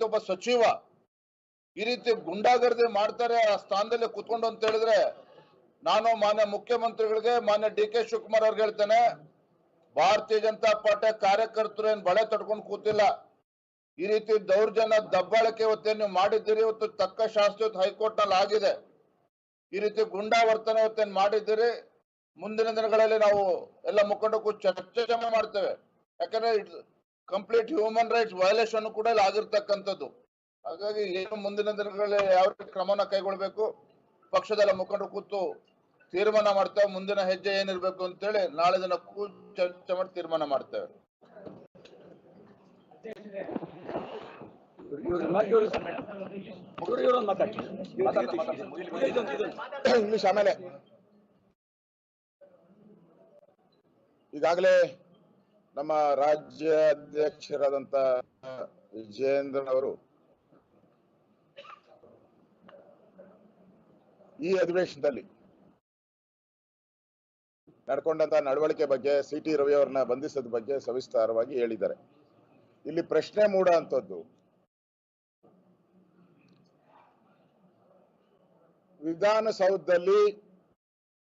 ರೀತಿ ಒಬ್ಬ ಸಚಿವ ಈ ರೀತಿ ಗುಂಡಾಗರ್ದಿ ಮಾಡ್ತಾರೆ ಆ ಸ್ಥಾನದಲ್ಲಿ ಕುತ್ಕೊಂಡು ಅಂತ ಹೇಳಿದ್ರೆ, ನಾನು ಮಾನ್ಯ ಮುಖ್ಯಮಂತ್ರಿಗಳಿಗೆ, ಮಾನ್ಯ ಡಿ ಕೆ ಶಿವಕುಮಾರ್ ಅವ್ರಿಗೆ ಹೇಳ್ತೇನೆ, ಭಾರತೀಯ ಜನತಾ ಪಾರ್ಟಿ ಕಾರ್ಯಕರ್ತರು ಏನ್ ಬಳೆ ತಡ್ಕೊಂಡು ಕೂತಿಲ್ಲ. ಈ ರೀತಿ ದೌರ್ಜನ್ಯ, ದಬ್ಬಾಳಿಕೆ ಇವತ್ತೇನು ನೀವು ಮಾಡಿದ್ದೀರಿ? ಇವತ್ತು ತಕ್ಕ ಶಾಸ್ತ್ರ ಇವತ್ತು ಹೈಕೋರ್ಟ್ನಲ್ಲಿ ಆಗಿದೆ. ಈ ರೀತಿ ಗುಂಡಾ ವರ್ತನೆ ಇವತ್ತೇನು ಮಾಡಿದ್ದೀರಿ? ಮುಂದಿನ ದಿನಗಳಲ್ಲಿ ನಾವು ಎಲ್ಲ ಮುಖಂಡಕ್ಕೂ ಚರ್ಚೆ ಮಾಡ್ತೇವೆ. ಯಾಕಂದ್ರೆ ಕಂಪ್ಲೀಟ್ ಹ್ಯೂಮನ್ ರೈಟ್ಸ್ ವಯೋಲೇಷನ್ ಕೂಡ ಇಲ್ಲಿ ಆಗಿರ್ತಕ್ಕಂಥದ್ದು. ಹಾಗಾಗಿ ಏನು ಮುಂದಿನ ದಿನಗಳಲ್ಲಿ ಯಾವ ರೀತಿ ಕ್ರಮನ ಕೈಗೊಳ್ಬೇಕು ಪಕ್ಷದಲ್ಲಿ ಮುಖಂಡರು ಕೂತು ತೀರ್ಮಾನ ಮಾಡ್ತೇವೆ ಮುಂದಿನ ಹೆಜ್ಜೆ ಏನಿರ್ಬೇಕು ಅಂತೇಳಿ ನಾಳೆ ದಿನ ಕೂ ಚರ್ಚೆ ಮಾಡಿ ತೀರ್ಮಾನ ಮಾಡ್ತೇವೆ. ಇಂಗ್ಲಿಷ್ ಆಮೇಲೆ ಈಗಾಗಲೇ ನಮ್ಮ ರಾಜ್ಯ ಅಧ್ಯಕ್ಷರಾದಂತ ಅವರು ಈ ಅಧಿವೇಶನದಲ್ಲಿ ನಡ್ಕೊಂಡಂತ ನಡವಳಿಕೆ ಬಗ್ಗೆ ಸಿ ಟಿ ರವಿ ಅವರನ್ನ ಬಂಧಿಸದ ಬಗ್ಗೆ ಸವಿಸ್ತಾರವಾಗಿ ಹೇಳಿದ್ದಾರೆ. ಇಲ್ಲಿ ಪ್ರಶ್ನೆ ಮೂಡ ಅಂತದ್ದು, ವಿಧಾನಸೌಧದಲ್ಲಿ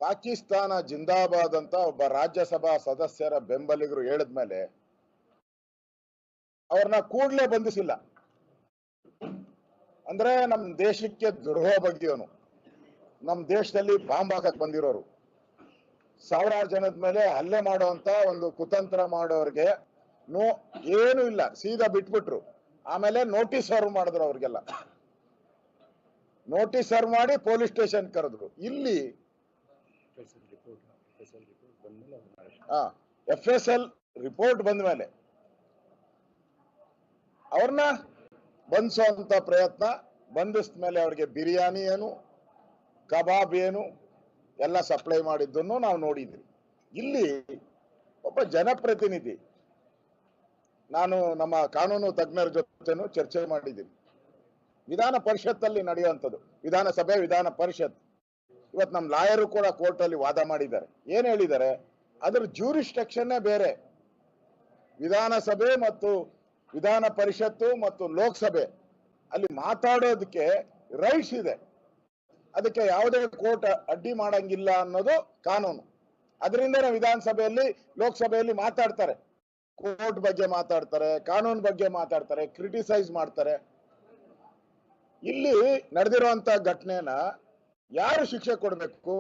ಪಾಕಿಸ್ತಾನ ಜಿಂದಾಬಾದ್ ಅಂತ ಒಬ್ಬ ರಾಜ್ಯಸಭಾ ಸದಸ್ಯರ ಬೆಂಬಲಿಗರು ಹೇಳಿದ್ಮೇಲೆ ಅವ್ರನ್ನ ಕೂಡ್ಲೇ ಬಂಧಿಸಿಲ್ಲ. ಅಂದ್ರೆ ನಮ್ ದೇಶಕ್ಕೆ ದ್ರೋಹ ಬಗ್ಗೆಯವನು. ನಮ್ ದೇಶದಲ್ಲಿ ಬಾಂಬ್ ಹಾಕಕ್ ಬಂದಿರೋರು. ಸಾವಿರಾರು ಜನದ ಮೇಲೆ ಹಲ್ಲೆ ಮಾಡುವಂತ ಒಂದು ಕುತಂತ್ರ ಮಾಡೋರ್ಗೆ ನೋ, ಏನು ಇಲ್ಲ. ಸೀದಾ ಬಿಟ್ಬಿಟ್ರು. ಆಮೇಲೆ ನೋಟಿಸ್ ಸರ್ವ್ ಮಾಡಿದ್ರು ಅವ್ರಿಗೆಲ್ಲ. ನೋಟಿಸ್ ಸರ್ವ್ ಮಾಡಿ ಪೊಲೀಸ್ ಸ್ಟೇಷನ್ ಕರೆದ್ರು. ಇಲ್ಲಿ ಎಫ್ ಎಸ್ ಎಲ್ ರಿಪೋರ್ಟ್ ಬಂದ ಮೇಲೆ ಅವ್ರನ್ನ ಬಂಧಿಸುವಂತ ಪ್ರಯತ್ನ ಬಂಧಿಸಿದ ಮೇಲೆ ಅವ್ರಿಗೆ ಬಿರಿಯಾನಿ ಏನು, ಕಬಾಬ್ ಏನು, ಎಲ್ಲ ಸಪ್ಲೈ ಮಾಡಿದ್ದನ್ನು ನಾವು ನೋಡಿದ್ವಿ. ಇಲ್ಲಿ ಒಬ್ಬ ಜನಪ್ರತಿನಿಧಿ, ನಾನು ನಮ್ಮ ಕಾನೂನು ತಜ್ಞರ ಜೊತೆನೂ ಚರ್ಚೆ ಮಾಡಿದ್ದೀನಿ. ವಿಧಾನ ಪರಿಷತ್ತಲ್ಲಿ ನಡೆಯುವಂಥದ್ದು, ವಿಧಾನಸಭೆ ವಿಧಾನ ಪರಿಷತ್. ಇವತ್ತು ನಮ್ಮ ಲಾಯರು ಕೂಡ ಕೋರ್ಟ್ ಅಲ್ಲಿ ವಾದ ಮಾಡಿದ್ದಾರೆ. ಏನ್ ಹೇಳಿದ್ದಾರೆ? ಅದ್ರ ಜ್ಯೂರಿಸ್ಟ್ರಕ್ಷನ್ನೇ ಬೇರೆ. ವಿಧಾನಸಭೆ ಮತ್ತು ವಿಧಾನ ಪರಿಷತ್ತು ಮತ್ತು ಲೋಕಸಭೆ ಅಲ್ಲಿ ಮಾತಾಡೋದಕ್ಕೆ ರೈಟ್ಸ್ ಇದೆ. ಅದಕ್ಕೆ ಯಾವುದೇ ಕೋರ್ಟ್ ಅಡ್ಡಿ ಮಾಡಂಗಿಲ್ಲ ಅನ್ನೋದು ಕಾನೂನು. ಅದರಿಂದನೇ ವಿಧಾನಸಭೆಯಲ್ಲಿ, ಲೋಕಸಭೆಯಲ್ಲಿ ಮಾತಾಡ್ತಾರೆ. ಕೋರ್ಟ್ ಬಗ್ಗೆ ಮಾತಾಡ್ತಾರೆ, ಕಾನೂನು ಬಗ್ಗೆ ಮಾತಾಡ್ತಾರೆ, ಕ್ರಿಟಿಸೈಸ್ ಮಾಡ್ತಾರೆ. ಇಲ್ಲಿ ನಡೆದಿರುವಂತ ಘಟನೆನ ಯಾರು ಶಿಕ್ಷೆ ಕೊಡಬೇಕು?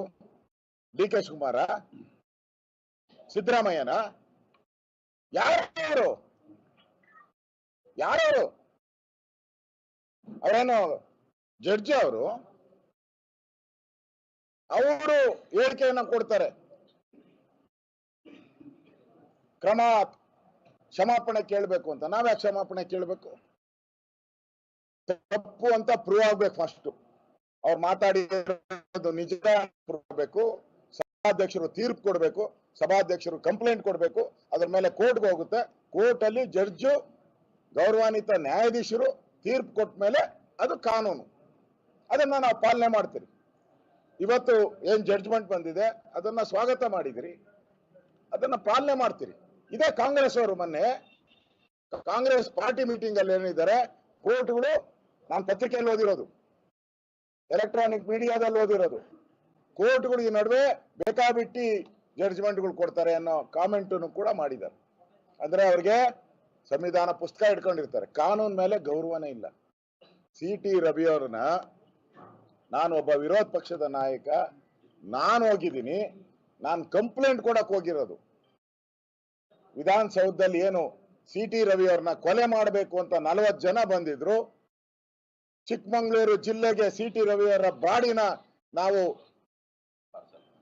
ಡಿ ಕೆ ಶಿವಕುಮಾರ? ಸಿದ್ದರಾಮಯ್ಯನ? ಯಾರು ಯಾರು ಅವರೇನು ಜಡ್ಜಿ ಅವರು? ಅವರು ಹೇಳಿಕೆಯನ್ನ ಕೊಡ್ತಾರೆ. ಕ್ರಮ ಕ್ಷಮಾಪಣೆ ಕೇಳಬೇಕು ಅಂತ. ನಾವ್ಯಾಕೆ ಕ್ಷಮಾಪಣೆ ಕೇಳಬೇಕು? ತಪ್ಪು ಅಂತ ಪ್ರೂವ್ ಆಗ್ಬೇಕು ಫಸ್ಟ್ ಅವ್ರು ಮಾತಾಡಿರೋದು ನಿಜ ಕೊಡಬೇಕು ಸಭಾಧ್ಯಕ್ಷರು ತೀರ್ಪು ಕೊಡಬೇಕು. ಸಭಾಧ್ಯಕ್ಷರು ಕಂಪ್ಲೇಂಟ್ ಕೊಡಬೇಕು. ಅದ್ರ ಮೇಲೆ ಕೋರ್ಟ್ಗೆ ಹೋಗುತ್ತೆ. ಕೋರ್ಟ್ ಅಲ್ಲಿ ಜಡ್ಜು, ಗೌರವಾನ್ವಿತ ನ್ಯಾಯಾಧೀಶರು ತೀರ್ಪು ಕೊಟ್ಟ ಮೇಲೆ ಅದು ಕಾನೂನು. ಅದನ್ನ ನಾವು ಪಾಲನೆ ಮಾಡ್ತೀರಿ. ಇವತ್ತು ಏನ್ ಜಡ್ಜ್ಮೆಂಟ್ ಬಂದಿದೆ, ಅದನ್ನ ಸ್ವಾಗತ ಮಾಡಿದಿರಿ. ಅದನ್ನ ಪಾಲನೆ ಮಾಡ್ತೀರಿ. ಇದೇ ಕಾಂಗ್ರೆಸ್ ಅವರು ಮೊನ್ನೆ ಕಾಂಗ್ರೆಸ್ ಪಾರ್ಟಿ ಮೀಟಿಂಗ್ ಅಲ್ಲಿ ಏನಿದ್ದಾರೆ, ಕೋರ್ಟ್ಗಳು, ನಾನು ಪತ್ರಿಕೆಯಲ್ಲಿ ಓದಿರೋದು. ಎಲೆಕ್ಟ್ರಾನಿಕ್ ಮೀಡಿಯಾದಲ್ಲಿ ಓದಿರೋದು. ಕೋರ್ಟ್ಗಳು ಈ ನಡುವೆ ಬೇಕಾಬಿಟ್ಟಿ ಜಡ್ಜ್ಮೆಂಟ್ಗಳು ಕೊಡ್ತಾರೆ ಅನ್ನೋ ಕಾಮೆಂಟ್ ಕೂಡ ಮಾಡಿದ್ದಾರೆ. ಅಂದ್ರೆ ಅವ್ರಿಗೆ ಸಂವಿಧಾನ ಪುಸ್ತಕ ಇಟ್ಕೊಂಡಿರ್ತಾರೆ. ಕಾನೂನು ಮೇಲೆ ಗೌರವನೇ ಇಲ್ಲ. ಸಿ ಟಿ ರವಿ ಅವ್ರನ್ನ ನಾನು ಒಬ್ಬ ವಿರೋಧ ಪಕ್ಷದ ನಾಯಕ, ನಾನು ಹೋಗಿದ್ದೀನಿ, ನಾನು ಕಂಪ್ಲೇಂಟ್ ಕೊಡಕ್ ಹೋಗಿರೋದು. ವಿಧಾನಸೌಧದಲ್ಲಿ ಏನು ಸಿ ಟಿ ರವಿ ಅವ್ರನ್ನ ಕೊಲೆ ಮಾಡಬೇಕು ಅಂತ ನಲವತ್ತು ಜನ ಬಂದಿದ್ರು ಚಿಕ್ಕಮಂಗ್ಳೂರು ಜಿಲ್ಲೆಗೆ ಸಿ ಟಿ ರವಿ ಅವರ ಬಾಡಿನ ನಾವು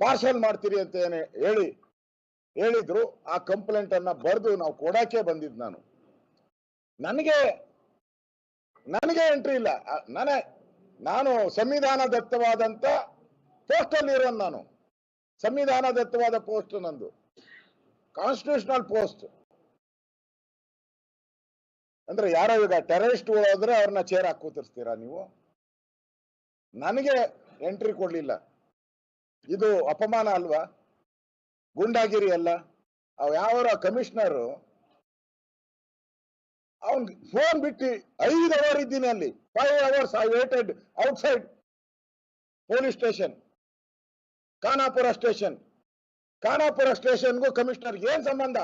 ಪಾರ್ಸಲ್ ಮಾಡ್ತೀರಿ ಅಂತ ಏನು ಹೇಳಿ, ಹೇಳಿದ್ರು, ಆ ಕಂಪ್ಲೇಂಟ್ ಅನ್ನ ಬರೆದು ನಾವು ಕೊಡಕ್ಕೆ ಬಂದಿದ್ ನಾನು. ನನಗೆ ನನಗೆ ಎಂಟ್ರಿ ಇಲ್ಲ. ನಾನೇ, ನಾನು ಸಂವಿಧಾನ ದತ್ತವಾದಂತ ಪೋಸ್ಟ್ ಅಲ್ಲಿ ನಾನು. ಸಂವಿಧಾನ ದತ್ತವಾದ ಪೋಸ್ಟ್ ನಂದು. ಕಾನ್ಸ್ಟಿಟ್ಯೂಷನಲ್ ಪೋಸ್ಟ್ ಅಂದ್ರೆ ಯಾರೋ ಈಗ ಟೆರರಿಸ್ಟ್ ಹೋದ್ರೆ ಅವ್ರನ್ನ ಚೇರ್ ಹಾಕಿ ಕೂತಿರ್ತೀರಾ ನೀವು? ನನಗೆ ಎಂಟ್ರಿ ಕೊಡ್ಲಿಲ್ಲ. ಇದು ಅಪಮಾನ ಅಲ್ವಾ? ಗುಂಡಾಗಿರಿ ಅಲ್ಲ. ಅವ್ ಯಾವ ಕಮಿಷನರು ಅವನ್ ಫೋನ್ ಬಿಟ್ಟು ಐದು ಅವರ್ ಇದ್ದೀನಿ ಅಲ್ಲಿ. Five hours I waited outside police station Khanapur station Khanapur ಸ್ಟೇಷನ್ಗೂ commissioner ಏನ್ ಸಂಬಂಧ?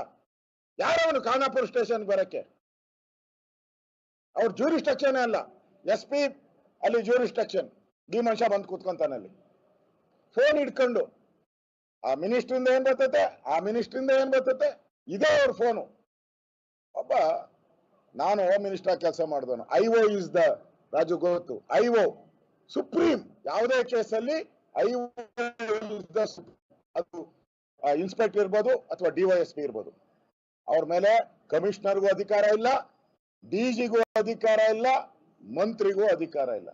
ಯಾರವನು ಖಾನಾಪುರ ಸ್ಟೇಷನ್ ಬರಕ್ಕೆ? ಅವ್ರ ಜೂರಿಸ್ಟ್ರಕ್ಷನ್ ಅಲ್ಲ. ಎಸ್ ಪಿ ಅಲ್ಲಿ ಜೂರಿಸ್ಟ್ರಕ್ಷನ್ ಡಿ ಮನುಷ್ಯ ಬಂದು ಕೂತ್ಕೊಂತಾನೆ ಅಲ್ಲಿ. ಫೋನ್ ಹಿಡ್ಕೊಂಡು, ಆ ಮಿನಿಸ್ಟ್ರಿಂದ ಏನ್ ಬರ್ತತೆ? ಆ ಮಿನಿಸ್ಟ್ರಿಂದ ಏನ್ ಬರ್ತತೆ? ಇದೇ ಅವ್ರ ಫೋನು ಒಬ್ಬ ನಾನು ಹೋಮ್ ಮಿನಿಸ್ಟರ್ ಕೆಲಸ ಮಾಡಿದವನು. I O is the Raju ಗೋತು I O supreme ಯಾವುದೇ ಕೇಸಲ್ಲಿ ಐ ದ ಅದು ಇನ್ಸ್ಪೆಕ್ಟರ್ ಇರ್ಬೋದು ಅಥವಾ ಡಿವೈಎಸ್ಪಿ ಇರ್ಬೋದು. ಅವ್ರ ಮೇಲೆ ಕಮಿಷನರ್ಗೂ ಅಧಿಕಾರ ಇಲ್ಲ. ಡಿಜಿಗೂ ಅಧಿಕಾರ ಇಲ್ಲ, ಮಂತ್ರಿಗೂ ಅಧಿಕಾರ ಇಲ್ಲ.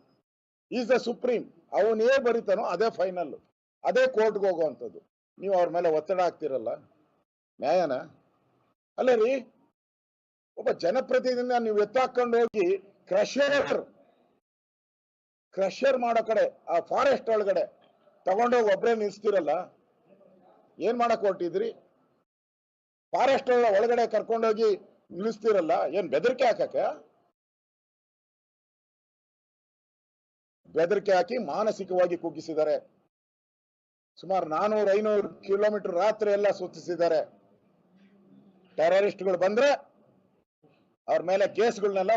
ಈಸ್ ದ ಸುಪ್ರೀಂ ಅವನೇ ಬರೀತಾನೋ ಅದೇ ಫೈನಲ್ ಅದೇ ಕೋರ್ಟ್ಗೆ ಹೋಗುವಂಥದ್ದು. ನೀವು ಅವ್ರ ಮೇಲೆ ಒತ್ತಡ ಹಾಕ್ತಿರಲ್ಲ. ನ್ಯಾಯನ? ಅಲ್ಲ ರೀ, ಒಬ್ಬ ಜನಪ್ರತಿನಿಧಿನ ನೀವು ಎತ್ತಾಕೊಂಡು ಹೋಗಿ ಕ್ರಷರ್ ಕ್ರಷರ್ ಮಾಡೋ ಕಡೆ, ಆ ಫಾರೆಸ್ಟ್ ಒಳಗಡೆ ತಗೊಂಡೋಗಿ ಒಬ್ಬರೇ ನಿಲ್ಸ್ತಿರಲ್ಲ, ಏನ್ ಮಾಡಕ್ ಹೊರಟಿದ್ರಿ? ಫಾರೆಸ್ಟ್ ಒಳಗಡೆ ಕರ್ಕೊಂಡೋಗಿ ನಿಲ್ಲಿಸ್ತಿರಲ್ಲ? ಏನ್ ಬೆದರಿಕೆ ಹಾಕಕ ಬೆದರಿಕೆ ಹಾಕಿ ಮಾನಸಿಕವಾಗಿ ಕುಗ್ಗಿಸಿದ್ದಾರೆ. ಸುಮಾರು ನಾನೂರು, ಐನೂರು ಕಿಲೋಮೀಟರ್ ರಾತ್ರಿ ಎಲ್ಲ ಸೂಚಿಸಿದ್ದಾರೆ. ಟೆರರಿಸ್ಟ್ಗಳು ಬಂದ್ರೆ ಅವ್ರ ಮೇಲೆ ಕೇಸ್ಗಳನ್ನೆಲ್ಲ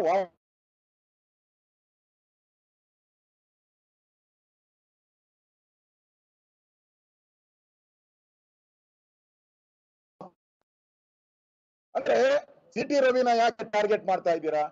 ಅಂದ್ರೆ ಸಿ ಟಿ ರವಿನ ಯಾಕೆ ಟಾರ್ಗೆಟ್ ಮಾಡ್ತಾ ಇದ್ದೀರಾ?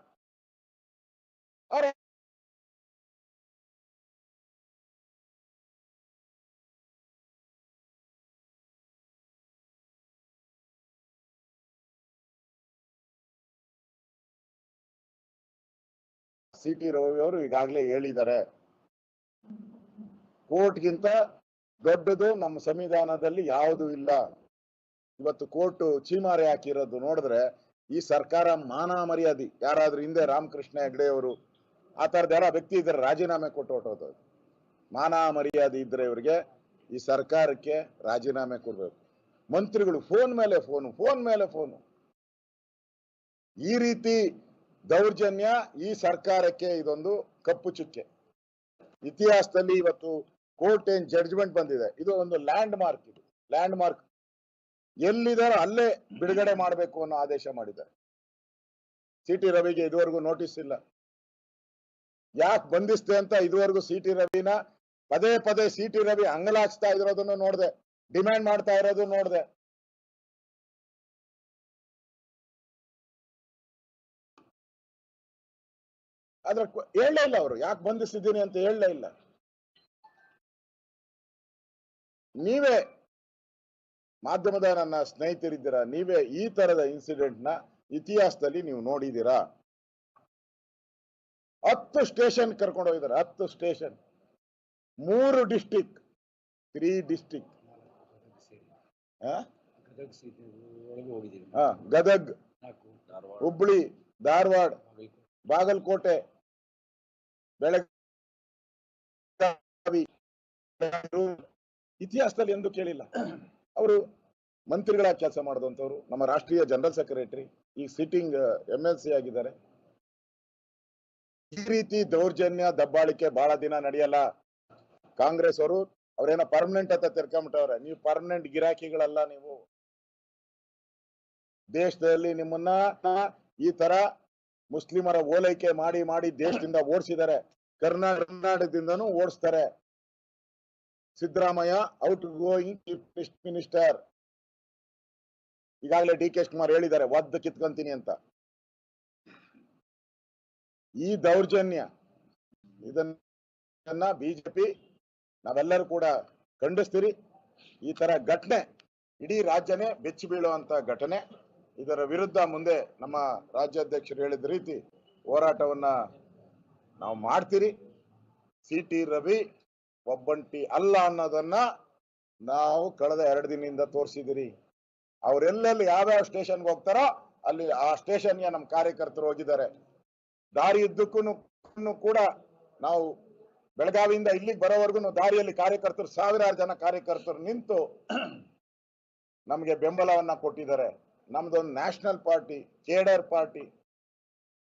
ಸಿ ಟಿ ರವಿ ಅವರು ಈಗಾಗಲೇ ಹೇಳಿದ್ದಾರೆ. ಕೋರ್ಟ್ಗಿಂತ ದೊಡ್ಡದು ನಮ್ಮ ಸಂವಿಧಾನದಲ್ಲಿ ಯಾವುದು ಇಲ್ಲ. ಇವತ್ತು ಕೋರ್ಟ್ ಚೀಮಾರಿ ಹಾಕಿರೋದು ನೋಡಿದ್ರೆ ಈ ಸರ್ಕಾರ ಮಾನ ಮರ್ಯಾದೆ. ಯಾರಾದ್ರೂ ಹಿಂದೆ ರಾಮಕೃಷ್ಣ ಹೆಗಡೆ ಅವರು, ಆ ತರದ ಯಾರ ವ್ಯಕ್ತಿ ಇದ್ರೆ ರಾಜೀನಾಮೆ ಕೊಟ್ಟು ಹೊಟ್ಟೋದು ಮಾನ ಮರ್ಯಾದೆ ಇದ್ರೆ ಇವರಿಗೆ ಈ ಸರ್ಕಾರಕ್ಕೆ ರಾಜೀನಾಮೆ ಕೊಡ್ಬೇಕು. ಮಂತ್ರಿಗಳು ಫೋನ್ ಮೇಲೆ ಫೋನು, ಫೋನ್ ಮೇಲೆ ಫೋನು. ಈ ರೀತಿ ದೌರ್ಜನ್ಯ ಈ ಸರ್ಕಾರಕ್ಕೆ ಇದೊಂದು ಕಪ್ಪು ಚುಕ್ಕೆ. ಇತಿಹಾಸದಲ್ಲಿ ಇವತ್ತು ಕೋರ್ಟ್ ಏನ್ ಜಡ್ಜ್ಮೆಂಟ್ ಬಂದಿದೆ. ಇದು ಒಂದು ಲ್ಯಾಂಡ್ ಮಾರ್ಕ್ ಇದು. ಲ್ಯಾಂಡ್ ಮಾರ್ಕ್ ಎಲ್ಲಿದಾರೋ ಅಲ್ಲೇ ಬಿಡುಗಡೆ ಮಾಡಬೇಕು ಅನ್ನೋ ಆದೇಶ ಮಾಡಿದ್ದಾರೆ. ಸಿ ಟಿ ರವಿಗೆ ಇದುವರೆಗೂ ನೋಟಿಸ್ ಇಲ್ಲ. ಯಾಕೆ ಬಂಧಿಸ್ತೆ ಅಂತ ಇದುವರೆಗೂ ಸಿ ಟಿ ರವಿನ ಪದೇ ಪದೇ ಸಿ ಟಿ ರವಿ ಅಂಗಲಾಚ್ತಾ ಇರೋದನ್ನು ನೋಡಿದೆ ಡಿಮ್ಯಾಂಡ್ ಮಾಡ್ತಾ ಇರೋದು ನೋಡಿದೆ. ಆದ್ರೆ ಹೇಳಲೇ ಇಲ್ಲ ಅವರು, ಯಾಕೆ ಬಂಧಿಸಿದ್ದೀನಿ ಅಂತ ಹೇಳಲೇ ಇಲ್ಲ. ನೀವೇ ಮಾಧ್ಯಮದ ನನ್ನ ಸ್ನೇಹಿತರಿದ್ದೀರಾ? ನೀವೇ ಈ ತರದ ಇನ್ಸಿಡೆಂಟ್ನ ಇತಿಹಾಸದಲ್ಲಿ ನೀವು ನೋಡಿದ್ದೀರಾ? ಹತ್ತು ಸ್ಟೇಷನ್ ಕರ್ಕೊಂಡು ಹೋಗಿದ್ದಾರೆ, ಹತ್ತು ಸ್ಟೇಷನ್ ಮೂರು district three district Gadag, Hubli, Dharwad, Bagalkot, Belagavi ಇತಿಹಾಸದಲ್ಲಿ ಎಂದು ಕೇಳಿಲ್ಲ. ಅವರು ಮಂತ್ರಿಗಳ ಕೆಲಸ ಮಾಡಿದಂಥವ್ರು, ನಮ್ಮ ರಾಷ್ಟ್ರೀಯ ಜನರಲ್ ಸೆಕ್ರೆಟರಿ, ಈ ಸಿಟ್ಟಿಂಗ್ ಎಂ ಎಲ್ ಸಿ ಆಗಿದ್ದಾರೆ. ಈ ರೀತಿ ದೌರ್ಜನ್ಯ, ದಬ್ಬಾಳಿಕೆ ಬಹಳ ದಿನ ನಡೆಯಲ್ಲ. ಕಾಂಗ್ರೆಸ್ ಅವರು, ಅವ್ರೇನೋ ಪರ್ಮನೆಂಟ್ ಅಂತ ತಿರ್ಕೊಂಬಿಟ್ಟವ್ರೆ ನೀವು ಪರ್ಮನೆಂಟ್ ಗಿರಾಕಿಗಳಲ್ಲ ನೀವು. ದೇಶದಲ್ಲಿ ನಿಮ್ಮನ್ನ ಈ ತರ ಮುಸ್ಲಿಮರ ಓಲೈಕೆ ಮಾಡಿ ಮಾಡಿ ದೇಶದಿಂದ ಓಡಿಸಿದ್ದಾರೆ. ಕರ್ನಾಟಕದಿಂದನೂ ಓಡಿಸ್ತಾರೆ. Siddaramaiah out going chief minister. ಈಗಾಗಲೇ ಡಿ ಕೆ ಶಿವಕುಮಾರ್ ಹೇಳಿದ್ದಾರೆ, ಒದ್ದ ಕಿತ್ಕೊಂತೀನಿ ಅಂತ. ಈ ದೌರ್ಜನ್ಯ, ಇದನ್ನ ಬಿಜೆಪಿ, ನಾವೆಲ್ಲರೂ ಕೂಡ ಖಂಡಿಸ್ತೀರಿ. ಈ ತರ ಘಟನೆ, ಇಡೀ ರಾಜ್ಯನೇ ಬೆಚ್ಚಿ ಬೀಳುವಂತ ಘಟನೆ. ಇದರ ವಿರುದ್ಧ ಮುಂದೆ ನಮ್ಮ ರಾಜ್ಯಾಧ್ಯಕ್ಷರು ಹೇಳಿದ ರೀತಿ ಹೋರಾಟವನ್ನ ನಾವು ಮಾಡ್ತೀರಿ. ಸಿ ಟಿ ರವಿ ಒಬ್ಬಂಟಿ ಅಲ್ಲ ಅನ್ನೋದನ್ನ ನಾವು ಕಳೆದ ಎರಡು ದಿನದಿಂದ ತೋರಿಸಿದಿರಿ ಅವರೆಲ್ಲೆಲ್ಲಿ ಯಾವ್ಯಾವ ಸ್ಟೇಷನ್ಗೆ ಹೋಗ್ತಾರೋ ಅಲ್ಲಿ ಆ ಸ್ಟೇಷನ್ಗೆ ನಮ್ಮ ಕಾರ್ಯಕರ್ತರು ಹೋಗಿದ್ದಾರೆ. ದಾರಿ ಇದ್ದಕ್ಕೂ ಕೂಡ ನಾವು ಬೆಳಗಾವಿಯಿಂದ ಇಲ್ಲಿಗೆ ಬರೋವರೆಗೂ ದಾರಿಯಲ್ಲಿ ಕಾರ್ಯಕರ್ತರು ಸಾವಿರಾರು ಜನ ಕಾರ್ಯಕರ್ತರು ನಿಂತು ನಮಗೆ ಬೆಂಬಲವನ್ನ ಕೊಟ್ಟಿದ್ದಾರೆ. ನಮ್ದೊಂದು ನ್ಯಾಷನಲ್ ಪಾರ್ಟಿ ಕೇಡರ್ ಪಾರ್ಟಿ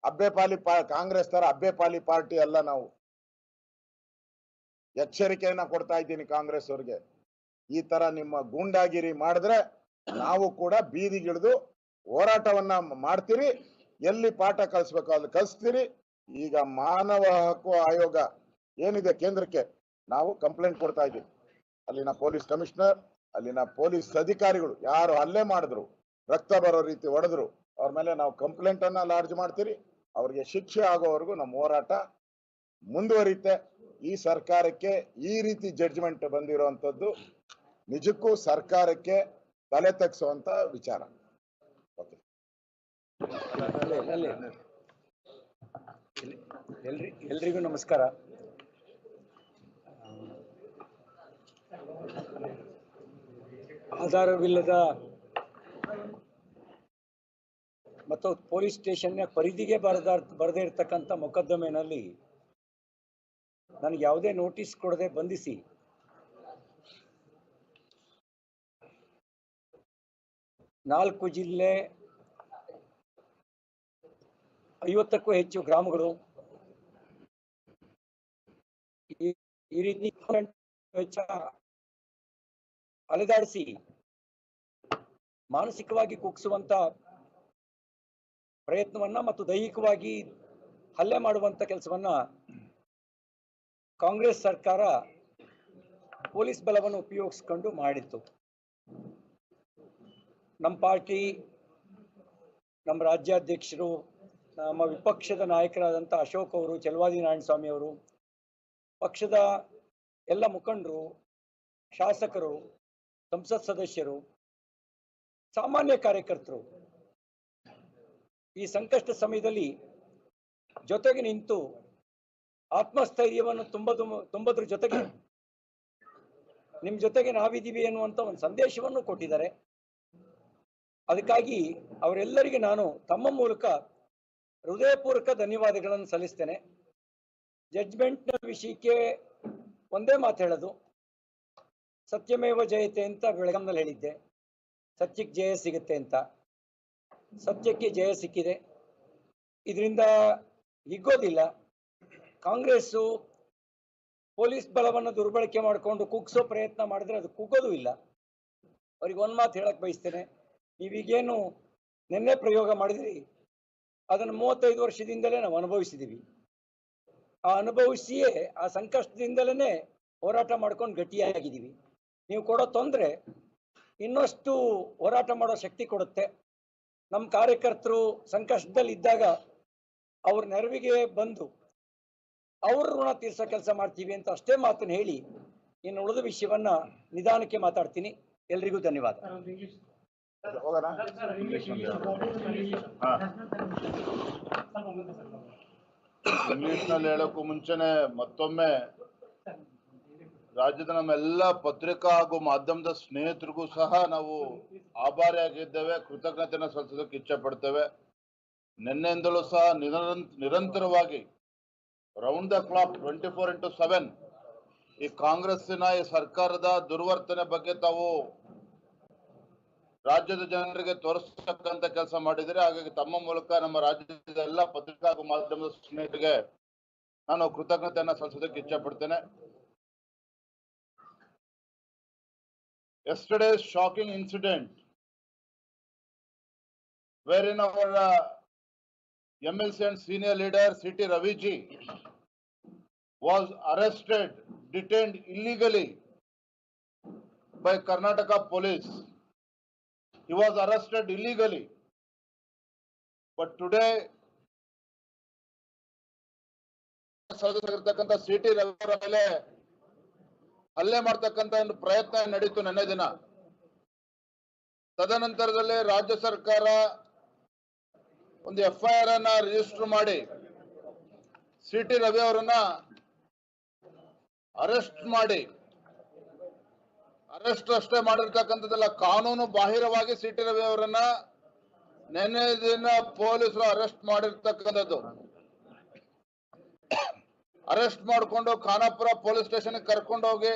ಅಬ್ಬೆಪಾಲಿ ಪಾ ಕಾಂಗ್ರೆಸ್ ತರ ಅಬ್ಬೆಪಾಲಿ ಪಾರ್ಟಿ ಅಲ್ಲ ನಾವು. ಎಚ್ಚರಿಕೆಯನ್ನ ಕೊಡ್ತಾ ಇದ್ದೀನಿ ಕಾಂಗ್ರೆಸ್ ಅವ್ರಿಗೆ. ಈ ತರ ನಿಮ್ಮ ಗೂಂಡಾಗಿರಿ ಮಾಡಿದ್ರೆ ನಾವು ಕೂಡ ಬೀದಿಗಿಳಿದು ಹೋರಾಟವನ್ನ ಮಾಡ್ತೀರಿ, ಎಲ್ಲಿ ಪಾಠ ಕಲಿಸ್ಬೇಕು ಅಲ್ಲಿ ಕಲಿಸ್ತೀರಿ. ಈಗ ಮಾನವ ಹಕ್ಕು ಆಯೋಗ ಏನಿದೆ ಕೇಂದ್ರಕ್ಕೆ, ನಾವು ಕಂಪ್ಲೇಂಟ್ ಕೊಡ್ತಾ ಇದ್ದೀವಿ. ಅಲ್ಲಿನ ಪೊಲೀಸ್ ಕಮಿಷನರ್, ಅಲ್ಲಿನ ಪೊಲೀಸ್ ಅಧಿಕಾರಿಗಳು ಯಾರು ಹಲ್ಲೆ ಮಾಡಿದ್ರು, ರಕ್ತ ಬರೋ ರೀತಿ ಹೊಡೆದ್ರು, ಅವ್ರ ಮೇಲೆ ನಾವು ಕಂಪ್ಲೇಂಟ್ ಅನ್ನ ಲಾಡ್ಜ್ ಮಾಡ್ತೀರಿ. ಅವ್ರಿಗೆ ಶಿಕ್ಷೆ ಆಗೋವರೆಗೂ ನಮ್ಮ ಹೋರಾಟ ಮುಂದುವರಿತೆ ಈ ಸರ್ಕಾರಕ್ಕೆ ಈ ರೀತಿ ಜಡ್ಜ್ಮೆಂಟ್ ಬಂದಿರುವಂತದ್ದು ನಿಜಕ್ಕೂ ಸರ್ಕಾರಕ್ಕೆ ತಲೆ ತಗ್ಸುವಂತ ವಿಚಾರ. ಓಕೆ ಎಲ್ರಿಗೂ ನಮಸ್ಕಾರ. ಆಧಾರವಿಲ್ಲದ ಮತ್ತು ಪೊಲೀಸ್ ಸ್ಟೇಷನ್ನ ಪರಿಧಿಗೆ ಬರದ ಬರದೇ ಇರತಕ್ಕಂಥ ಮೊಕದ್ದಮೆನಲ್ಲಿ ನನಗೆ ಯಾವುದೇ ನೋಟಿಸ್ ಕೊಡದೆ ಬಂಧಿಸಿ. ನಾಲ್ಕು ಜಿಲ್ಲೆ, ಐವತ್ತಕ್ಕೂ ಹೆಚ್ಚು ಗ್ರಾಮಗಳು. ಈ- ರೀತಿ ವೆಚ್ಚ ಅಲೆದಾಡಿಸಿ ಮಾನಸಿಕವಾಗಿ ಕುಗ್ಸುವಂತ ಪ್ರಯತ್ನವನ್ನ ಮತ್ತು ದೈಹಿಕವಾಗಿ ಹಲ್ಲೆ ಮಾಡುವಂತ ಕೆಲಸವನ್ನ ಕಾಂಗ್ರೆಸ್ ಸರ್ಕಾರ ಪೊಲೀಸ್ ಬಲವನ್ನು ಉಪಯೋಗಿಸ್ಕೊಂಡು ಮಾಡಿತ್ತು. ನಮ್ಮ ಪಾರ್ಟಿ, ನಮ್ಮ ರಾಜ್ಯಾಧ್ಯಕ್ಷರು, ನಮ್ಮ ವಿಪಕ್ಷದ ನಾಯಕರಾದಂಥ ಅಶೋಕ್ ಅವರು, ಚಲವಾದಿ ನಾರಾಯಣಸ್ವಾಮಿ ಅವರು, ಪಕ್ಷದ ಎಲ್ಲ ಮುಖಂಡರು, ಶಾಸಕರು, ಸಂಸತ್ ಸದಸ್ಯರು, ಸಾಮಾನ್ಯ ಕಾರ್ಯಕರ್ತರು ಈ ಸಂಕಷ್ಟ ಸಮಯದಲ್ಲಿ ಜೊತೆಗೆ ನಿಂತು ಆತ್ಮಸ್ಥೈರ್ಯವನ್ನು ತುಂಬದು ತುಂಬದ್ರ ಜೊತೆಗೆ ನಿಮ್ ಜೊತೆಗೆ ನಾವಿದ್ದೀವಿ ಎನ್ನುವಂತ ಒಂದು ಸಂದೇಶವನ್ನು ಕೊಟ್ಟಿದ್ದಾರೆ. ಅದಕ್ಕಾಗಿ ಅವರೆಲ್ಲರಿಗೆ ನಾನು ತಮ್ಮ ಮೂಲಕ ಹೃದಯಪೂರ್ವಕ ಧನ್ಯವಾದಗಳನ್ನು ಸಲ್ಲಿಸ್ತೇನೆ. ಜಡ್ಜ್ಮೆಂಟ್ನ ವಿಷಯಕ್ಕೆ ಒಂದೇ ಮಾತು ಹೇಳೋದು. ಸತ್ಯಮೇವ ಜಯತೆ ಅಂತ ಬೆಳಗಾಂನಲ್ಲಿ ಹೇಳಿದ್ದೆ. ಸತ್ಯಕ್ಕೆ ಜಯ ಸಿಗುತ್ತೆ ಅಂತ. ಸತ್ಯಕ್ಕೆ ಜಯ ಸಿಕ್ಕಿದೆ. ಇದರಿಂದ ಹಿಗ್ಗೋದಿಲ್ಲ. ಕಾಂಗ್ರೆಸ್ಸು ಪೊಲೀಸ್ ಬಲವನ್ನು ದುರ್ಬಳಕೆ ಮಾಡಿಕೊಂಡು ಕುಗ್ಸೋ ಪ್ರಯತ್ನ ಮಾಡಿದ್ರೆ ಅದು ಕುಗ್ಗೋದು ಇಲ್ಲ. ಅವ್ರಿಗೆ ಒಂದು ಮಾತು ಹೇಳಕ್ ಬಯಸ್ತೇನೆ. ನೀವೀಗೇನು ನಿನ್ನೆ ಪ್ರಯೋಗ ಮಾಡಿದ್ರಿ. ಅದನ್ನು ಮೂವತ್ತೈದು ವರ್ಷದಿಂದಲೇ ನಾವು ಅನುಭವಿಸಿದ್ದೀವಿ ಆ ಅನುಭವಿಸಿಯೇ ಆ ಸಂಕಷ್ಟದಿಂದಲೇ ಹೋರಾಟ ಮಾಡ್ಕೊಂಡು ಗಟ್ಟಿಯಾಗಿದ್ದೀವಿ. ನೀವು ಕೊಡೋ ತೊಂದರೆ ಇನ್ನಷ್ಟು ಹೋರಾಟ ಮಾಡೋ ಶಕ್ತಿ ಕೊಡುತ್ತೆ. ನಮ್ಮ ಕಾರ್ಯಕರ್ತರು ಸಂಕಷ್ಟದಲ್ಲಿ ಇದ್ದಾಗ ಅವ್ರ ನೆರವಿಗೆ ಬಂದು ಅವ್ರ ಋಣ ತೀರ್ಸೋ ಕೆಲಸ ಮಾಡ್ತೀವಿ ಅಂತ ಅಷ್ಟೇ ಮಾತನ್ನು ಹೇಳಿ ಇನ್ನು ಉಳಿದ ವಿಷಯವನ್ನ ನಿಧಾನಕ್ಕೆ ಮಾತಾಡ್ತೀನಿ. ಎಲ್ರಿಗೂ ಧನ್ಯವಾದ. ಹೋಗೋಣ? ಇಂಗ್ಲಿಷ್ನಲ್ಲಿ ಹೇಳಕ್ಕೂ ಮುಂಚೆನೆ ಮತ್ತೊಮ್ಮೆ ರಾಜ್ಯದ ನಮ್ಮೆಲ್ಲ ಪತ್ರಿಕಾ ಹಾಗೂ ಮಾಧ್ಯಮದ ಸ್ನೇಹಿತರಿಗೂ ಸಹ ನಾವು ಆಭಾರಿಯಾಗಿದ್ದೇವೆ ಕೃತಜ್ಞತೆನ ಸಲ್ಲಿಸೋದಕ್ಕೆ ಇಚ್ಛೆ ಪಡ್ತೇವೆ. ನಿನ್ನೆಯಿಂದಲೂ ಸಹ ನಿರಂತ ನಿರಂತರವಾಗಿ round the clock twenty four into seven ಈ ಕಾಂಗ್ರೆಸ್ಸಿನ ಈ ಸರ್ಕಾರದ ದುರ್ವರ್ತನೆ ಬಗ್ಗೆ ತಾವು ರಾಜ್ಯದ ಜನರಿಗೆ ತೋರಿಸ್ತಕ್ಕಂತ ಕೆಲಸ ಮಾಡಿದರೆ ಹಾಗಾಗಿ ತಮ್ಮ ಮೂಲಕ ನಮ್ಮ ರಾಜ್ಯದ ಎಲ್ಲ ಪತ್ರಿಕಾ ಹಾಗೂ ಮಾಧ್ಯಮದ ಸ್ನೇಹಿತರಿಗೆ ನಾನು ಕೃತಜ್ಞತೆಯನ್ನ ಸಲ್ಲಿಸೋದಕ್ಕೆ ಇಚ್ಛೆ ಪಡ್ತೇನೆ yesterday's shocking incident wherein our uh, MLC and senior leader C.T. Raviji was arrested, detained illegally by Karnataka police. He was arrested illegally. But today, ಸದಸ್ಯರಾಗಿರ್ತಕ್ಕಂಥ ಸಿ ಟಿ ರವಿ ಅವರ ಮೇಲೆ ಹಲ್ಲೆ ಮಾಡ್ತಕ್ಕಂಥ ಒಂದು ಪ್ರಯತ್ನ ನಡೀತು ನೆನ್ನೆ ದಿನ ತದನಂತರದಲ್ಲಿ ರಾಜ್ಯ ಸರ್ಕಾರ ಒಂದು ಎಫ್ ಐ ಆರ್ ಅನ್ನ ರಿಜಿಸ್ಟರ್ ಮಾಡಿ ಸಿ ಟಿ ರವಿ ಅವರನ್ನ ಅರೆಸ್ಟ್ ಮಾಡಿ. ಅರೆಸ್ಟ್ ಅಷ್ಟೇ ಮಾಡಿರ್ತಕ್ಕಂಥದ್ದಲ್ಲ, ಕಾನೂನು ಬಾಹಿರವಾಗಿ ಸಿ ಟಿ ರವಿ ಅವರನ್ನ ನಿನ್ನೆ ದಿನ ಪೊಲೀಸರು ಅರೆಸ್ಟ್ ಮಾಡಿರ್ತಕ್ಕಂಥದ್ದು. ಅರೆಸ್ಟ್ ಮಾಡಿಕೊಂಡು ಖಾನಾಪುರ ಪೊಲೀಸ್ ಸ್ಟೇಷನ್ ಕರ್ಕೊಂಡು ಹೋಗಿ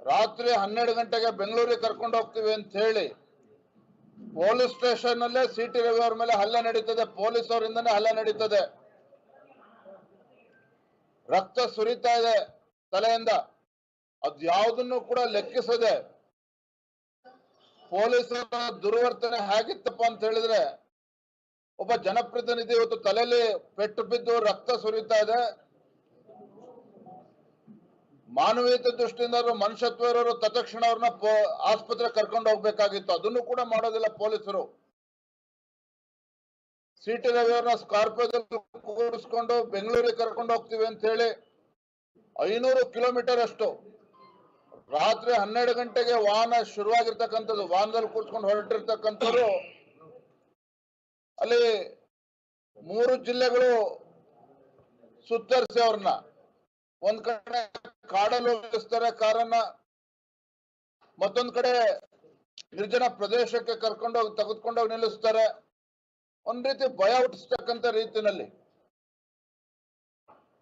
ರಾತ್ರಿ ಹನ್ನೆರಡು ಗಂಟೆಗೆ ಬೆಂಗಳೂರಿಗೆ ಕರ್ಕೊಂಡು ಹೋಗ್ತೀವಿ ಅಂತ ಹೇಳಿ ಪೊಲೀಸ್ ಸ್ಟೇಷನ್ ಅಲ್ಲೇ ಸಿ ಟಿ ರವಿ ಅವ್ರ ಮೇಲೆ ಹಲ್ಲೆ ನಡೀತದೆ ಪೊಲೀಸ್ ಅವರಿಂದನೇ ಹಲ್ಲೆ ನಡೀತದೆ. ರಕ್ತ ಸುರಿತಾ ಇದೆ ತಲೆಯಿಂದ. ಅದ್ ಯಾವುದನ್ನು ಕೂಡ ಲೆಕ್ಕಿಸದೆ ಪೊಲೀಸರ ದುರ್ವರ್ತನೆ ಹೇಗಿತ್ತಪ್ಪ ಅಂತ ಹೇಳಿದ್ರೆ, ಒಬ್ಬ ಜನಪ್ರತಿನಿಧಿ ಇವತ್ತು ತಲೆಯಲ್ಲಿ ಪೆಟ್ಟು ಬಿದ್ದು ರಕ್ತ ಸುರಿತಾ ಇದೆ. ಮಾನವೀಯತೆ ದೃಷ್ಟಿಯಿಂದ ಅವರು ಮನುಷ್ಯತ್ವ ಇರೋರು ತತ್ಕ್ಷಣ ಅವ್ರನ್ನ ಆಸ್ಪತ್ರೆ ಕರ್ಕೊಂಡು ಹೋಗ್ಬೇಕಾಗಿತ್ತು. ಅದನ್ನು ಕೂಡ ಮಾಡೋದಿಲ್ಲ ಪೊಲೀಸರು. ಸಿಟಿ ರವಿ ಅವ್ರನ್ನ ಸ್ಕಾರ್ಪಿಯೋದಲ್ಲಿ ಕೂರಿಸ್ಕೊಂಡು ಬೆಂಗಳೂರಿಗೆ ಕರ್ಕೊಂಡು ಹೋಗ್ತೀವಿ ಅಂತ ಹೇಳಿ ಐನೂರು ಕಿಲೋಮೀಟರ್ ಅಷ್ಟು. ರಾತ್ರಿ ಹನ್ನೆರಡು ಗಂಟೆಗೆ ವಾಹನ ಶುರುವಾಗಿರ್ತಕ್ಕಂಥದ್ದು. ವಾಹನದಲ್ಲಿ ಕೂರ್ಸ್ಕೊಂಡು ಹೊರಟಿರ್ತಕ್ಕಂಥವ್ರು ಅಲ್ಲಿ ಮೂರು ಜಿಲ್ಲೆಗಳು ಸುತ್ತರಿಸಿ ಅವ್ರನ್ನ. ಒಂದ್ ಕಡೆ ಕಾಡಲ್ಲಿ ಓಡಿಸ್ತಾರೆ ಕಾರನ್ನ, ಮತ್ತೊಂದ್ ಕಡೆ ನಿರ್ಜನ ಪ್ರದೇಶಕ್ಕೆ ಕರ್ಕೊಂಡೋಗಿ ತೆಗೆದುಕೊಂಡೋಗಿ ನಿಲ್ಲಿಸ್ತಾರೆ. ಒಂದ್ ರೀತಿ ಭಯ ಹುಟ್ಟಿಸ್ತಕ್ಕಂಥ ರೀತಿನಲ್ಲಿ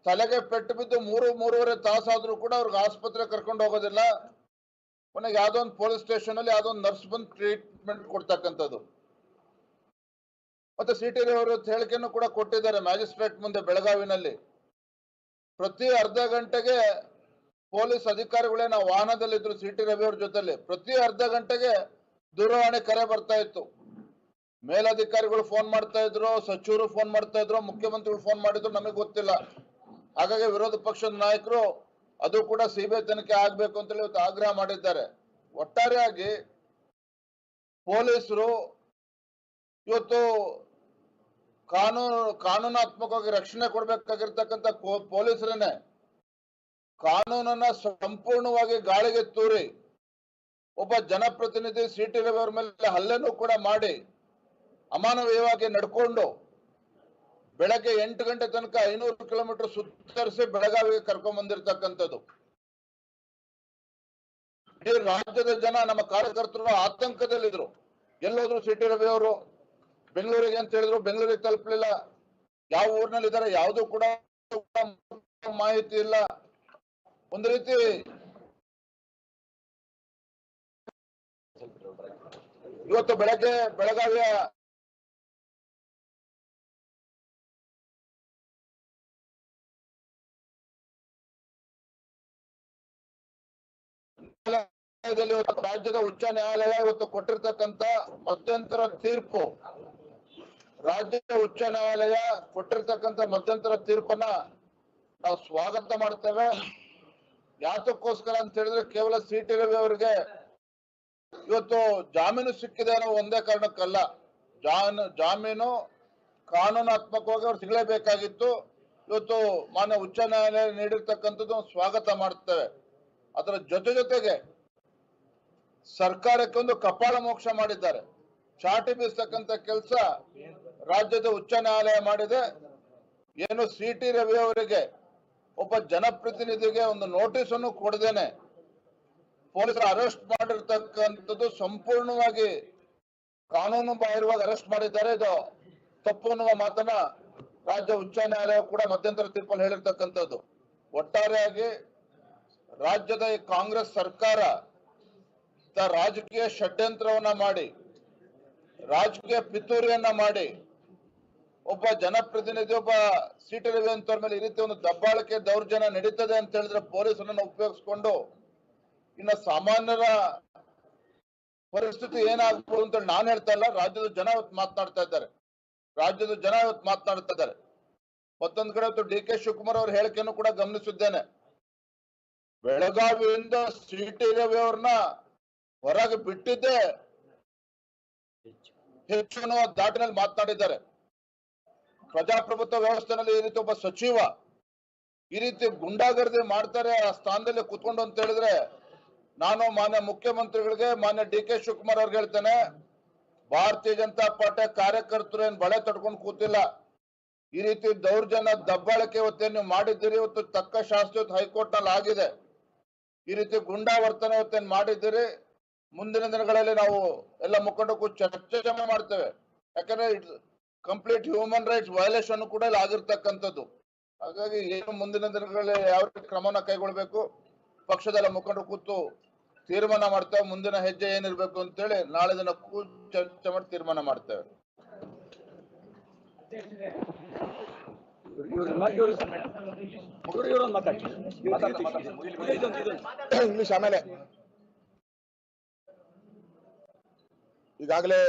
ತಲೆಗೆ ಪೆಟ್ಟು ಬಿದ್ದು ಮೂರು, ಮೂರುವರೆ ತಾಸಾದ್ರೂ ಕೂಡ ಅವ್ರಿಗೆ ಆಸ್ಪತ್ರೆ ಕರ್ಕೊಂಡು ಹೋಗೋದಿಲ್ಲ. ಕೊನೆಗೆ ಯಾವ್ದೋ ಒಂದು ಪೊಲೀಸ್ ಸ್ಟೇಷನ್ ಅಲ್ಲಿ ಯಾವ್ದೋ ನರ್ಸ್ ಬಂದು ಟ್ರೀಟ್ಮೆಂಟ್ ಕೊಡ್ತಕ್ಕಂಥದ್ದು. ಮತ್ತೆ ಸಿಟಿ ಅವರು ಹೇಳಿಕೆಯನ್ನು ಕೂಡ ಕೊಟ್ಟಿದ್ದಾರೆ ಮ್ಯಾಜಿಸ್ಟ್ರೇಟ್ ಮುಂದೆ ಬೆಳಗಾವಿನಲ್ಲಿ. ಪ್ರತಿ ಅರ್ಧ ಗಂಟೆಗೆ ಪೊಲೀಸ್ ಅಧಿಕಾರಿಗಳೇ ನಾವು ವಾಹನದಲ್ಲಿದ್ರು ಸಿಟಿ ರವಿ ಅವ್ರ ಜೊತೆಲಿ. ಪ್ರತಿ ಅರ್ಧ ಗಂಟೆಗೆ ದೂರವಾಣಿ ಕರೆ ಬರ್ತಾ ಇತ್ತು. ಮೇಲಧಿಕಾರಿಗಳು ಫೋನ್ ಮಾಡ್ತಾ ಇದ್ರು, ಸಚಿವರು ಫೋನ್ ಮಾಡ್ತಾ ಇದ್ರು, ಮುಖ್ಯಮಂತ್ರಿಗಳು ಫೋನ್ ಮಾಡಿದ್ರು, ನಮಗೆ ಗೊತ್ತಿಲ್ಲ. ಹಾಗಾಗಿ ವಿರೋಧ ಪಕ್ಷದ ನಾಯಕರು ಅದು ಕೂಡ ಸಿಬಿಐ ತನಿಖೆ ಆಗ್ಬೇಕು ಅಂತೇಳಿ ಇವತ್ತು ಆಗ್ರಹ ಮಾಡಿದ್ದಾರೆ. ಒಟ್ಟಾರೆಯಾಗಿ ಪೊಲೀಸರು ಇವತ್ತು ಕಾನೂನು, ಕಾನೂನಾತ್ಮಕವಾಗಿ ರಕ್ಷಣೆ ಕೊಡ್ಬೇಕಾಗಿರ್ತಕ್ಕಂಥ ಪೊಲೀಸರನ್ನೇ ಕಾನೂನನ್ನ ಸಂಪೂರ್ಣವಾಗಿ ಗಾಳಿಗೆ ತೂರಿ, ಒಬ್ಬ ಜನಪ್ರತಿನಿಧಿ ಸಿಟಿ ರವಿ ಅವರ ಮೇಲೆ ಹಲ್ಲೆನೂ ಕೂಡ ಮಾಡಿ ಅಮಾನವೀಯವಾಗಿ ನಡ್ಕೊಂಡು ಬೆಳಗ್ಗೆ ಎಂಟು ಗಂಟೆ ತನಕ ಐನೂರು ಕಿಲೋಮೀಟರ್ ಸುತ್ತರಿಸಿ ಬೆಳಗಾವಿಗೆ ಕರ್ಕೊಂಡ್ ಬಂದಿರತಕ್ಕಂಥದ್ದು. ರಾಜ್ಯದ ಜನ ನಮ್ಮ ಕಾರ್ಯಕರ್ತರು ಆತಂಕದಲ್ಲಿದ್ರು. ಎಲ್ಲೋದ್ರು ಸಿಟಿ ರವಿ ಅವರು ಬೆಂಗಳೂರಿಗೆ ಅಂತ ಹೇಳಿದ್ರು, ಬೆಂಗಳೂರಿಗೆ ತಲುಪಲಿಲ್ಲ. ಯಾವ ಊರಿನಲ್ಲಿ ಇದ್ದಾರೆ ಯಾವುದು ಕೂಡ ಮಾಹಿತಿ ಇಲ್ಲ. ಒಂದು ರೀತಿ ಇವತ್ತು ಬೆಳಗ್ಗೆ ಬೆಳಗಾವಿಯ ರಾಜ್ಯದ ಉಚ್ಚ ನ್ಯಾಯಾಲಯ ಇವತ್ತು ಕೊಟ್ಟಿರ್ತಕ್ಕಂತ ಮಧ್ಯಂತರ ತೀರ್ಪು. ರಾಜ್ಯದ ಉಚ್ಚ ನ್ಯಾಯಾಲಯ ಕೊಟ್ಟಿರ್ತಕ್ಕಂಥ ಮಧ್ಯಂತರ ತೀರ್ಪನ್ನ ನಾವು ಸ್ವಾಗತ ಮಾಡ್ತೇವೆ. ಯಾತಕ್ಕೋಸ್ಕರ ಅಂತ ಹೇಳಿದ್ರೆ ಕೇವಲ ಸಿ ಟಿ ರವಿ ಅವರಿಗೆ ಇವತ್ತು ಜಾಮೀನು ಸಿಕ್ಕಿದೆ ಅನ್ನೋ ಒಂದೇ ಕಾರಣಕ್ಕಲ್ಲ. ಜಾನ್, ಜಾಮೀನು ಕಾನೂನಾತ್ಮಕವಾಗಿ ಅವ್ರು ಸಿಗಲೇಬೇಕಾಗಿತ್ತು. ಇವತ್ತು ಮಾನ್ಯ ಉಚ್ಚ ನ್ಯಾಯಾಲಯ ನೀಡಿರ್ತಕ್ಕಂಥದ್ದು ಸ್ವಾಗತ ಮಾಡ್ತೇವೆ. ಅದರ ಜೊತೆ ಜೊತೆಗೆ ಸರ್ಕಾರಕ್ಕೆ ಒಂದು ಕಪಾಳ ಮೋಕ್ಷ ಮಾಡಿದ್ದಾರೆ. ಚಾಟಿ ಬೀಸ್ತಕ್ಕಂಥ ಕೆಲಸ ರಾಜ್ಯದ ಉಚ್ಚ ನ್ಯಾಯಾಲಯ ಮಾಡಿದೆ. ಏನು ಸಿ ಟಿ ರವಿ ಅವರಿಗೆ ಒಬ್ಬ ಜನಪ್ರತಿನಿಧಿಗೆ ಒಂದು ನೋಟಿಸ್ ಅನ್ನು ಕೊಡದೇನೆ ಪೊಲೀಸರು ಅರೆಸ್ಟ್ ಮಾಡಿರ್ತಕ್ಕಂಥದ್ದು ಸಂಪೂರ್ಣವಾಗಿ ಕಾನೂನು ಬಾಹಿರವಾಗಿ ಅರೆಸ್ಟ್ ಮಾಡಿದ್ದಾರೆ. ಇದು ತಪ್ಪು ಅನ್ನುವ ಮಾತನ್ನ ರಾಜ್ಯ ಉಚ್ಚ ನ್ಯಾಯಾಲಯ ಕೂಡ ಮಧ್ಯಂತರ ತೀರ್ಪಲ್ಲಿ ಹೇಳಿರ್ತಕ್ಕಂಥದ್ದು. ಒಟ್ಟಾರೆಯಾಗಿ ರಾಜ್ಯದ ಈ ಕಾಂಗ್ರೆಸ್ ಸರ್ಕಾರ ರಾಜಕೀಯ ಷಡ್ಯಂತ್ರವನ್ನ ಮಾಡಿ, ರಾಜಕೀಯ ಪಿತೂರಿಯನ್ನ ಮಾಡಿ ಒಬ್ಬ ಜನಪ್ರತಿನಿಧಿ, ಒಬ್ಬ ಸಿಟಿ ರವಿ ಅಂತವ್ರ ಮೇಲೆ ಈ ರೀತಿ ಒಂದು ದಬ್ಬಾಳಿಕೆ ದೌರ್ಜನ್ಯ ನಡೀತದೆ ಅಂತ ಹೇಳಿದ್ರೆ ಪೊಲೀಸರನ್ನ ಉಪಯೋಗಿಸ್ಕೊಂಡು ಇನ್ನ ಸಾಮಾನ್ಯರ ಪರಿಸ್ಥಿತಿ ಏನಾಗ್ಬೋದು ಅಂತ ನಾನು ಹೇಳ್ತಾ ಇಲ್ಲ. ರಾಜ್ಯದ ಜನ ಇವತ್ತು ಮಾತನಾಡ್ತಾ ಇದ್ದಾರೆ. ರಾಜ್ಯದ ಜನ ಇವತ್ತು ಮಾತನಾಡ್ತಾ ಇದ್ದಾರೆ. ಮತ್ತೊಂದ್ ಕಡೆ ಡಿ ಕೆ ಶಿವಕುಮಾರ್ ಅವ್ರ ಹೇಳಿಕೆಯನ್ನು ಕೂಡ ಗಮನಿಸಿದ್ದೇನೆ. ಬೆಳಗಾವಿಯಿಂದ ಸಿಟಿ ರವಿ ಅವ್ರನ್ನ ಹೊರಗೆ ಬಿಟ್ಟಿದ್ದೆ ಹೆಚ್ಚು ದಾಟಿನಲ್ಲಿ ಮಾತನಾಡಿದ್ದಾರೆ. ಪ್ರಜಾಪ್ರಭುತ್ವ ವ್ಯವಸ್ಥೆನಲ್ಲಿ ಈ ರೀತಿ ಒಬ್ಬ ಸಚಿವ ಈ ರೀತಿ ಗುಂಡಾಗರ್ದಿ ಮಾಡ್ತಾರೆ ಆ ಸ್ಥಾನದಲ್ಲಿ ಕುತ್ಕೊಂಡು ಅಂತ ಹೇಳಿದ್ರೆ, ನಾನು ಮಾನ್ಯ ಮುಖ್ಯಮಂತ್ರಿಗಳಿಗೆ, ಮಾನ್ಯ ಡಿ ಕೆ ಶಿವಕುಮಾರ್ ಅವ್ರಿಗೆ ಹೇಳ್ತೇನೆ, ಭಾರತೀಯ ಜನತಾ ಪಾರ್ಟಿ ಕಾರ್ಯಕರ್ತರು ಏನ್ ಬಳೆ ತಡ್ಕೊಂಡು ಕೂತಿಲ್ಲ. ಈ ರೀತಿ ದೌರ್ಜನ್ಯ, ದಬ್ಬಾಳಿಕೆ ಇವತ್ತೇನು ನೀವು ಮಾಡಿದ್ದೀರಿ, ಇವತ್ತು ತಕ್ಕ ಶಾಸ್ತ್ರ ಹೈಕೋರ್ಟ್ನಲ್ಲಿ ಆಗಿದೆ. ಈ ರೀತಿ ಗುಂಡಾ ವರ್ತನೆ ಇವತ್ತೇನ್ ಮಾಡಿದ್ದೀರಿ, ಮುಂದಿನ ದಿನಗಳಲ್ಲಿ ನಾವು ಎಲ್ಲ ಮುಖಂಡಕ್ಕೂ ಚರ್ಚೆ ಮಾಡ್ತೇವೆ. ಯಾಕಂದ್ರೆ ಕಂಪ್ಲೀಟ್ ಹ್ಯೂಮನ್ ರೈಟ್ಸ್ ವಯೋಲೇಷನ್ ಕೂಡ ಇಲ್ಲಿ ಆಗಿರ್ತಕ್ಕಂಥದ್ದು. ಹಾಗಾಗಿ ಏನು ಮುಂದಿನ ದಿನಗಳಲ್ಲಿ ಯಾವ ರೀತಿ ಕ್ರಮನ ಕೈಗೊಳ್ಬೇಕು ಪಕ್ಷದಲ್ಲ ಮುಖಂಡರು ಕೂತು ತೀರ್ಮಾನ ಮಾಡ್ತೇವೆ ಮುಂದಿನ ಹೆಜ್ಜೆ ಏನಿರ್ಬೇಕು ಅಂತೇಳಿ ನಾಳೆ ದಿನ ಕೂತ್ ಚರ್ಚೆ ಮಾಡಿ ತೀರ್ಮಾನ ಮಾಡ್ತೇವೆ ಆಮೇಲೆ. ಈಗಾಗಲೇ